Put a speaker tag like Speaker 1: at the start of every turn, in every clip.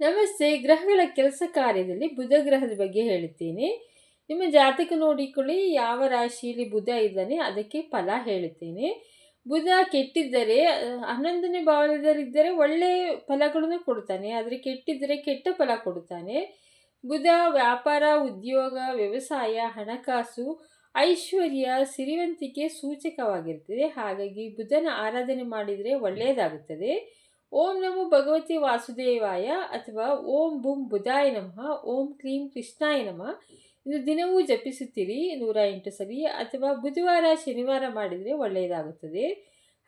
Speaker 1: ನಮಸ್ತೆ, ಗ್ರಹಗಳ ಕೆಲಸ ಕಾರ್ಯದಲ್ಲಿ ಬುಧ ಗ್ರಹದ ಬಗ್ಗೆ ಹೇಳುತ್ತೇನೆ. ನಿಮ್ಮ ಜಾತಕ ನೋಡಿಕೊಳ್ಳಿ, ಯಾವ ರಾಶಿಯಲ್ಲಿ ಬುಧ ಇದ್ದಾನೆ ಅದಕ್ಕೆ ಫಲ ಹೇಳುತ್ತೇನೆ. ಬುಧ ಕೆಟ್ಟಿದ್ದರೆ, ಹನ್ನೊಂದನೇ ಭಾವದಲ್ಲಿದ್ದರೆ ಒಳ್ಳೆಯ ಫಲಗಳನ್ನು ಕೊಡ್ತಾನೆ ಆದರೆ ಕೆಟ್ಟಿದ್ದರೆ ಕೆಟ್ಟ ಫಲ ಕೊಡ್ತಾನೆ ಬುಧ ವ್ಯಾಪಾರ, ಉದ್ಯೋಗ, ವ್ಯವಸಾಯ, ಹಣಕಾಸು, ಐಶ್ವರ್ಯ, ಸಿರಿವಂತಿಕೆ ಸೂಚಕವಾಗಿರ್ತದೆ ಹಾಗಾಗಿ ಬುಧನ ಆರಾಧನೆ ಮಾಡಿದರೆ ಒಳ್ಳೆಯದಾಗುತ್ತದೆ. ಓಂ ನಮೋ ಭಗವತಿ ವಾಸುದೇವಾಯ ಅಥವಾ ಓಂ ಬುಂ ಬುಧಾಯ ನಮಃ, ಓಂ ಕ್ರೀಂ ಕೃಷ್ಣಾಯ ನಮಃ. ಇದು ದಿನವೂ ಜಪಿಸುತ್ತೀರಿ, ನೂರ ಎಂಟು ಸರಿ, ಅಥವಾ ಬುಧವಾರ, ಶನಿವಾರ ಮಾಡಿದರೆ ಒಳ್ಳೆಯದಾಗುತ್ತದೆ.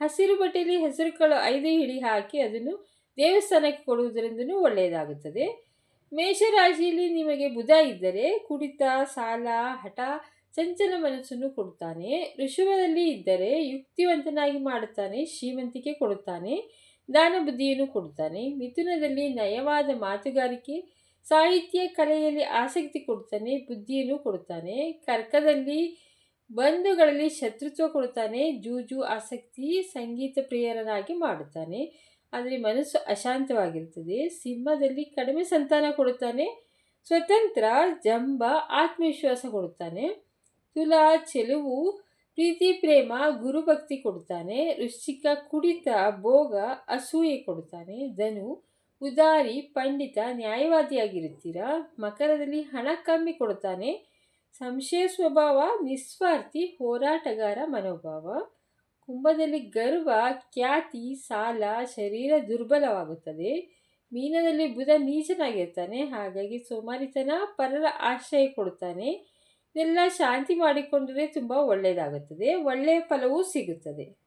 Speaker 1: ಹಸಿರು ಬಟ್ಟೆಯಲ್ಲಿ ಹೆಸರು ಕಾಳು ಐದು ಹಿಡಿ ಹಾಕಿ ಅದನ್ನು ದೇವಸ್ಥಾನಕ್ಕೆ ಕೊಡುವುದರಿಂದನೂ ಒಳ್ಳೆಯದಾಗುತ್ತದೆ. ಮೇಷರಾಶಿಯಲ್ಲಿ ನಿಮಗೆ ಬುಧ ಇದ್ದರೆ ಕುಡಿತ, ಸಾಲ, ಹಠ, ಚಂಚಲ ಮನಸ್ಸನ್ನು ಕೊಡುತ್ತಾನೆ. ಋಷಭದಲ್ಲಿ ಇದ್ದರೆ ಯುಕ್ತಿವಂತನಾಗಿ ಮಾಡುತ್ತಾನೆ, ಶ್ರೀಮಂತಿಕೆ ಕೊಡುತ್ತಾನೆ. ದಾನ ಬುದ್ಧಿಯನ್ನು ಕೊಡುತ್ತಾನೆ. ಮಿಥುನದಲ್ಲಿ ನಯವಾದ ಮಾತುಗಾರಿಕೆ, ಸಾಹಿತ್ಯ ಕಲೆಯಲ್ಲಿ ಆಸಕ್ತಿ ಕೊಡ್ತಾನೆ ಬುದ್ಧಿಯನ್ನು ಕೊಡುತ್ತಾನೆ. ಕರ್ಕದಲ್ಲಿ ಬಂಧುಗಳಲ್ಲಿ ಶತ್ರುತ್ವ ಕೊಡುತ್ತಾನೆ, ಜೂಜು ಆಸಕ್ತಿ ಸಂಗೀತ ಪ್ರಿಯರನಾಗಿ ಮಾಡುತ್ತಾನೆ. ಆದರೆ ಮನಸ್ಸು ಅಶಾಂತವಾಗಿರುತ್ತದೆ. ಸಿಂಹದಲ್ಲಿ ಕಡಿಮೆ ಸಂತಾನ ಕೊಡುತ್ತಾನೆ, ಸ್ವತಂತ್ರ ಜಂಬ ಆತ್ಮವಿಶ್ವಾಸ ಕೊಡುತ್ತಾನೆ. ತುಲಾ, ಚೆಲುವು ಪ್ರೀತಿ, ಪ್ರೇಮ, ಗುರುಭಕ್ತಿ ಕೊಡ್ತಾನೆ. ವೃಶ್ಚಿಕ ಕುಡಿತ, ಭೋಗ, ಅಸೂಯೆ ಕೊಡ್ತಾನೆ. ಧನು, ಉದಾರಿ, ಪಂಡಿತ, ನ್ಯಾಯವಾದಿಯಾಗಿರುತ್ತೀರಾ? ಮಕರದಲ್ಲಿ ಹಣ ಕಮ್ಮಿ ಕೊಡ್ತಾನೆ. ಸಂಶಯ ಸ್ವಭಾವ, ನಿಸ್ವಾರ್ಥಿ, ಹೋರಾಟಗಾರ ಮನೋಭಾವ. ಕುಂಭದಲ್ಲಿ ಗರ್ವ, ಖ್ಯಾತಿ, ಸಾಲ, ಶರೀರ ದುರ್ಬಲವಾಗುತ್ತದೆ. ಮೀನದಲ್ಲಿ ಬುಧ ನೀಚನಾಗಿರ್ತಾನೆ. ಹಾಗಾಗಿ ಸೋಮಾರಿತನ, ಪರರ ಆಶ್ರಯ ಕೊಡುತ್ತಾನೆ ಇದೆಲ್ಲ ಶಾಂತಿ ಮಾಡಿಕೊಂಡರೆ ತುಂಬ ಒಳ್ಳೆಯದಾಗುತ್ತದೆ ಒಳ್ಳೆಯ ಫಲವೂ ಸಿಗುತ್ತದೆ.